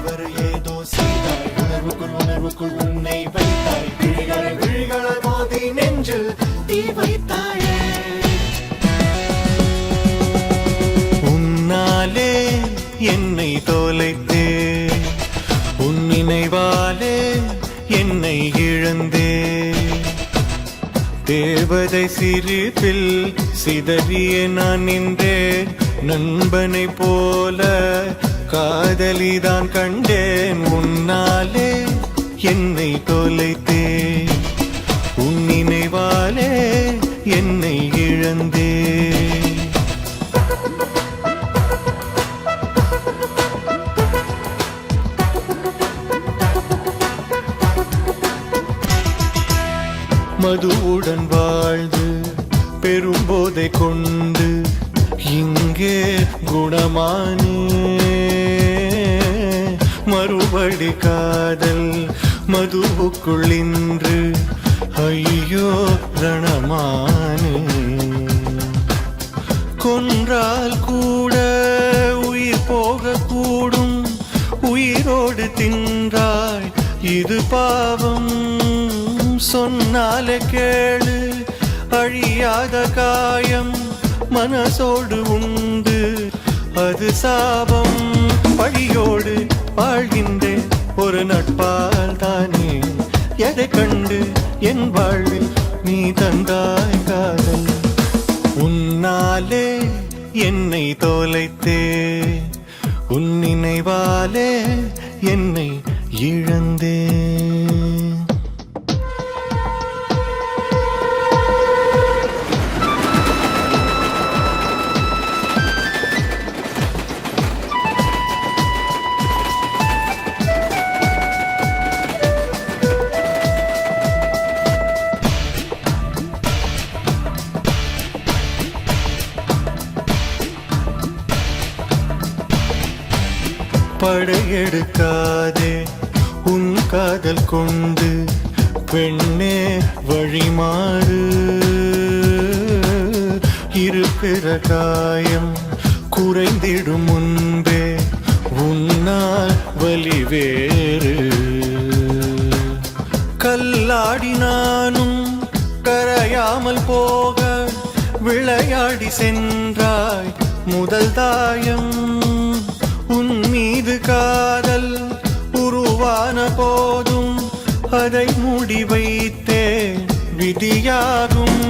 இவர் ஏதோ செய்தாய் உணர்வுக்குள் உணர்வுக்குள் உன்னை வைத்தாய் விழிகளை விழிகளை மோதி நெஞ்சில் தீ வைத்தாயே. உன்னாலே என்னை தொலைத்தே. உன் நினைவாலே என்னை இழந்தே. தேவதை சிரிப்பில் சிதறிய நான் நின்றேன். நண்பனை போல காதலிதான் கண்டேன் உன்னாலே என்னை தொலைத்தே உன் நினைவாலே என்னை இழந்தே மதுவுடன் வாழ்ந்து பெரும்போதை கொண்டு இங்கே குணமானே. மறுபடி காதல் மதுவுக்குள் இன்று ஐயோ ரணமானே. கொன்றால் கூட உயிர் போகக்கூடும். உயிரோடு தின்றாய் இது பாவம். சொன்னாலே கேளு அழியாத காயம். மனசோடு உண்டு. அது சாபம். பழியோடு வாழ்கின்றேன். ஒரு நட்பால் தானே எதை கண்டு என் வாழ்வில் நீ தந்தாய் காதல்? உன்னாலே என்னை தோலைத்தே உன் நினைவாலே என்னை இழந்தேன். படையெடுக்காதே. உன் காதல் கொண்டு பெண்ணே வழிமாறு. இருக்கிற காயம் குறைந்திடும் முன்பே உன்னால் வலி வேறு. கல்லாடி நானும் கரையாமல் போக விளையாடி சென்றாய் முதல் தாயம். மீது காதல் உருவான போதும் அதை முடிவைத்தே விதியாகும்.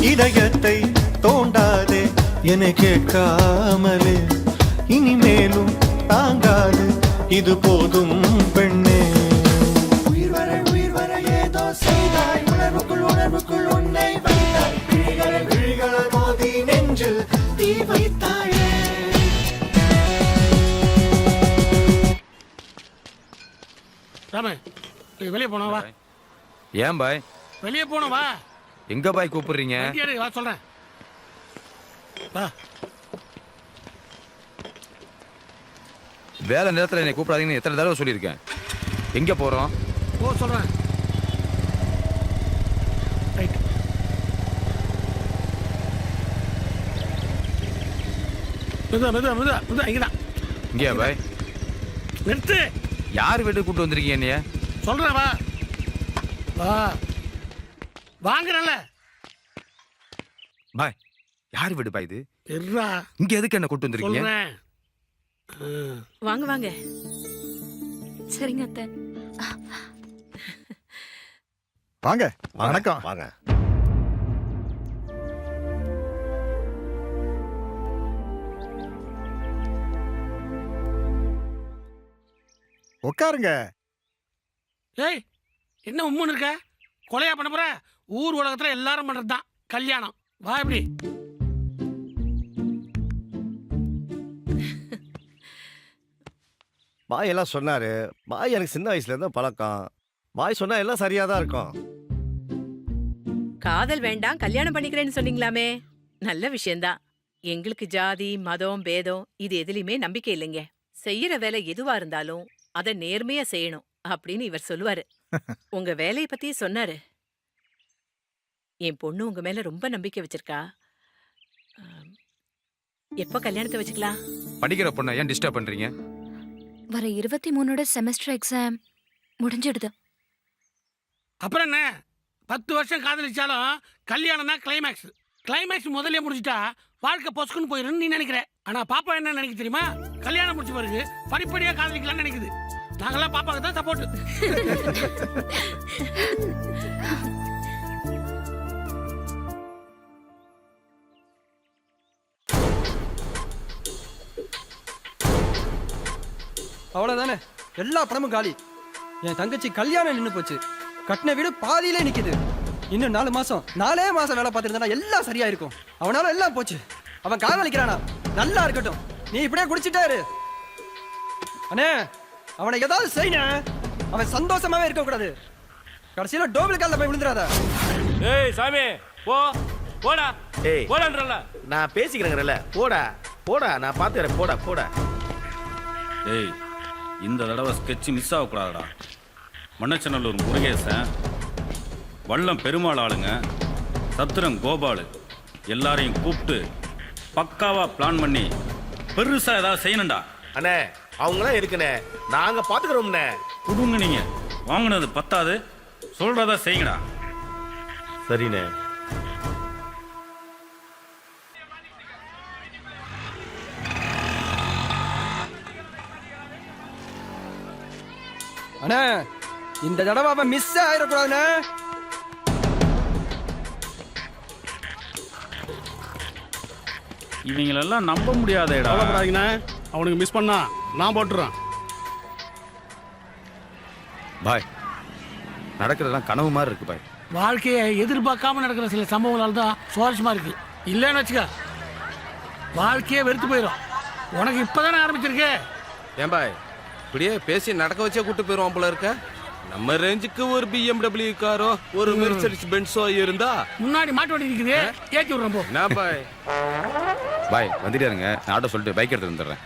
இதயத்தை தோண்டாதே என கேட்காமலே இனிமேலும் தாங்காது இது போதும். வெளியே போனோம் வா. ஏன் பாய்? வெளியே போனோம் வா. எங்க பாய் கூப்பிடுறீங்க? வண்டி வா சொல்றேன். வா. வேலை நேரத்துல என்னை கூப்பிடாதீங்கன்னு எத்தனை தடவை சொல்லியிருக்கேன். எங்க போறோம்? போ சொல்றேன். ரைட். மெதுவா மெதுவா மெதுவா மெதுவா இங்கேயா பாய்? நிறுத்து. யார் வீட்டுக்கு கூப்பிட்டு வந்திருக்கீங்க என்னைய? சொல்றேன் வா. வா. வாங்குறல பாய் யார் வீடு பாய் இது? இருடா இங்க எதுக்கு என்ன கூப்பிட்டு வந்திருக்கீங்க? சொல்றேன். ஆ. வாங்க வாங்க. சரிங்க அத்தை. வாங்க வணக்கம். வாங்க. உட்காருங்க. ஏய் என்ன உம்முன்னு இருக்க? கொலையா பண்ண போற? ஊர் உலகத்துல எல்லாரும் பண்றது தான் கல்யாணம். வா இப்படி. பாய் எல்லாம் சொன்னாரு. பாய் எனக்கு சின்ன வயசுல இருந்த பழக்கம். பாய் சொன்னா எல்லாம் சரியா தான் இருக்கும். காதல் வேண்டாம் கல்யாணம் பண்ணிக்கிறேன்னு சொன்னீங்களாமே. நல்ல விஷயம்தான். எங்களுக்கு ஜாதி மதம் பேதம் இது எதுலயுமே நம்பிக்கை இல்லைங்க. செய்யற வேலை எதுவா இருந்தாலும் அத நேர்மையா செய்யணும். அப்படின்னு இவர் சொல்லுவாரு. உங்க வேலைய பத்தி சொன்னாரு. என் பொண்ணு உங்க மேல ரொம்ப நம்பிக்கை வச்சிருக்கா. எப்ப கல்யாணத்தை வச்சுக்கலாம்? படிக்கிற பொண்ணை ஏன் டிஸ்டர்ப் பண்றீங்க? வர இருபத்தி மூணோட செமஸ்டர் எக்ஸாம் முடிஞ்சிடுது. அப்புறம் என்ன? பத்து வருஷம் காதலிச்சாலும் கல்யாணம் தான் கிளைமேக்ஸ் கிளைமேக்ஸ் முதல்ல முடிச்சிட்டா வாழ்க்கை பொசுக்குன்னு போயிடும் நீ நினைக்கிற. ஆனா பாப்பா என்ன நினைக்க தெரியுமா? கல்யாணம் முடிச்ச பிறகு படிப்படியா காதலிக்கலாம்னு நினைக்குது. நாங்கெல்லாம் பாப்பாக்கு தான் சப்போர்ட் அவ்வளவுதானே? எல்லா பணமும் காலி. என் தங்கச்சி கல்யாணம் நின்று போச்சு. கட்டின வீடு பாதியிலே நிக்குது. இன்னும் நாலு மாசம் நாலே மாசம் வேலை பார்த்துருந்தா எல்லாம் சரியா இருக்கும் அவனால எல்லாம் போச்சு. அவன் காதலிக்கிறானா? நல்லா இருக்கட்டும். நீ இப்படியே குடிச்சிட்டே இரு. அண்ணே அவனை ஏதாவது செய்யணும் அவன் சந்தோஷமாவே இருக்க கூடாது கடைசியில டோபிள் காலில் போய் விழுந்துடாத ஏய் சாமி போ போடா. ஏய் போடான்றல. நான் பேசிக்கிறேங்கிறல்ல போடா போடா நான் பாத்துக்கிறேன் போடா போடா. ஏய் இந்த தடவை ஸ்கெட்ச் மிஸ் ஆகக்கூடாதுடா. மண்ணச்சநல்லூர் முருகேசன் வல்லம் பெருமாள் ஆளுங்க சத்திரம் கோபாலு எல்லாரையும் கூப்பிட்டு பக்காவா பிளான் பண்ணி பெருசா ஏதாவது செய்யணும்டா. அண்ணே அவங்களாம் இருக்குண்ணே நாங்க பாத்துக்கிறோம்ண்ணே. கொடுங்க நீங்க. வாங்கினது பத்தாது. சொல்றதா செய்யுங்கடா. சரிண்ணே. அண்ணே இந்த தடவை அவன் மிஸ் ஆயிடக்கூடாதுண்ணே. இவங்களெல்லாம் நம்ப முடியாதேடா. கவலைப்படாதீங்கண்ணா. அவனுக்கு மிஸ் பண்ணா நான் போட்டுறேன். பாய் நடக்கிறதெல்லாம் கனவு மாதிரி இருக்கு பாய். வாழ்க்கையை எதிர்பார்க்காம நடக்கிற சில சம்பவங்களால தான் சுவாரஸ்யமா இருக்கு. இல்லைன்னு வச்சுக்க வாழ்க்கையே வெறுத்து போயிடும் உனக்கு இப்பதானே ஆரம்பிச்சிருக்கு? ஏன் பாய் இப்படியே பேசி நடக்க வச்சே கூட்டு போயிருவான் போல இருக்க? நம்ம ரேஞ்சுக்கு ஒரு பிஎம்டபிள்யூ காரோ ஒரு மெர்சடிஸ் பென்ஸோ இருந்தா? முன்னாடி மாட்டு வண்டி இருக்குது ஏற்றி விடுறேன் போ. என்ன பாய்? பாய் வந்துட்டே இருங்க. நான் ஆட்டோ சொல்லிட்டு பைக் எடுத்து வந்துடுறேன்.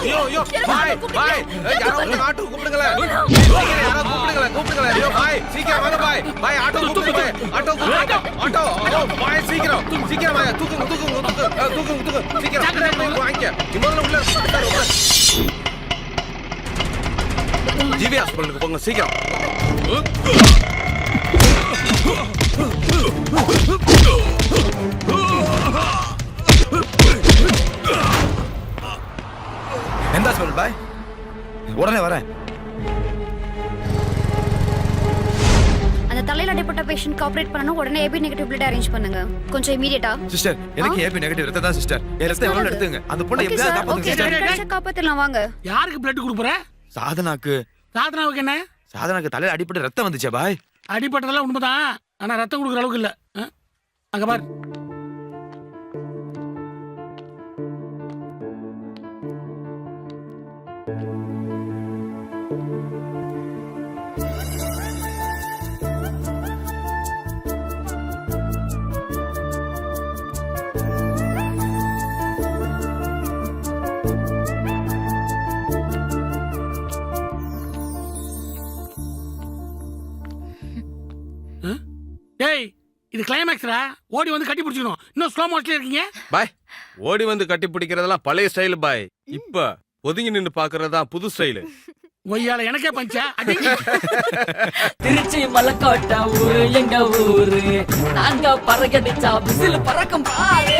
ஐயோ ஐயோ பாய் பாய் யாரோ வந்து ஆட்டோ கூப்பிடுங்களேன் சீக்கிரம் யாரோ கூப்பிடுங்களேன் கூப்பிடுங்களேன் ஐயோ பாய் சீக்கிரம் வாங்க பாய் பாய் ஆட்டோ கூப்பிடுங்க பாய் ஆட்டோ கூப்பிடுங்க ஆட்டோ ஐயோ பாய் சீக்கிரம் சீக்கிரம் வாங்க தூக்குங்க தூக்குங்க தூக்குங்க தூக்குங்க தூக்குங்க சீக்கிரம் முதல்ல உள்ள ஜிவி ஹாஸ்பிட்டலுக்கு போங்க சீக்கிரம் ஆப்ரேட் பண்ணனும் உடனே ஏபி நெகட்டிவ் பிளட் அரேஞ்ச் பண்ணுங்க. கொஞ்சம் இமீடியட்டா சிஸ்டர் எனக்கு ஏபி நெகட்டிவ் ரத்தம் தான் சிஸ்டர் என் ரத்தம் எவ்வளவு எடுத்துங்க அந்த பொண்ணை சார் காப்பாத்துங்க சிஸ்டர். காப்பாத்திடலாம் வாங்க. யாருக்கு பிளட் கொடுக்குற சாதனாக்கு. சாதனாவுக்கு என்ன? சாதனாக்கு தலையில அடிப்பட்டு ரத்தம் வந்துச்சே பாய். அடிப்பட்டதெல்லாம் உண்மைதான். ஆனா ரத்தம் கொடுக்குற அளவுக்கு இல்ல? அங்க பாரு. இது கிளைமேக்ஸ்ரா ஓடி வந்து கட்டி பிடிச்சிக்கணும். இன்னும் ஸ்லோ மோஷன்ல இருக்கீங்க? பாய் ஓடி வந்து கட்டி பிடிக்கிறதெல்லாம் பழைய ஸ்டைல் பாய். இப்ப ஒதுங்கி நின்னு பாக்குறது தான் புது ஸ்டைலு ஒய்யால எனக்கே பஞ்சா. அடி. திருச்சி மலைக்கோட்டை ஊரு எங்க ஊரு? நாங்க பறக்கடிச்சா விசில் பறக்கும் பாரு.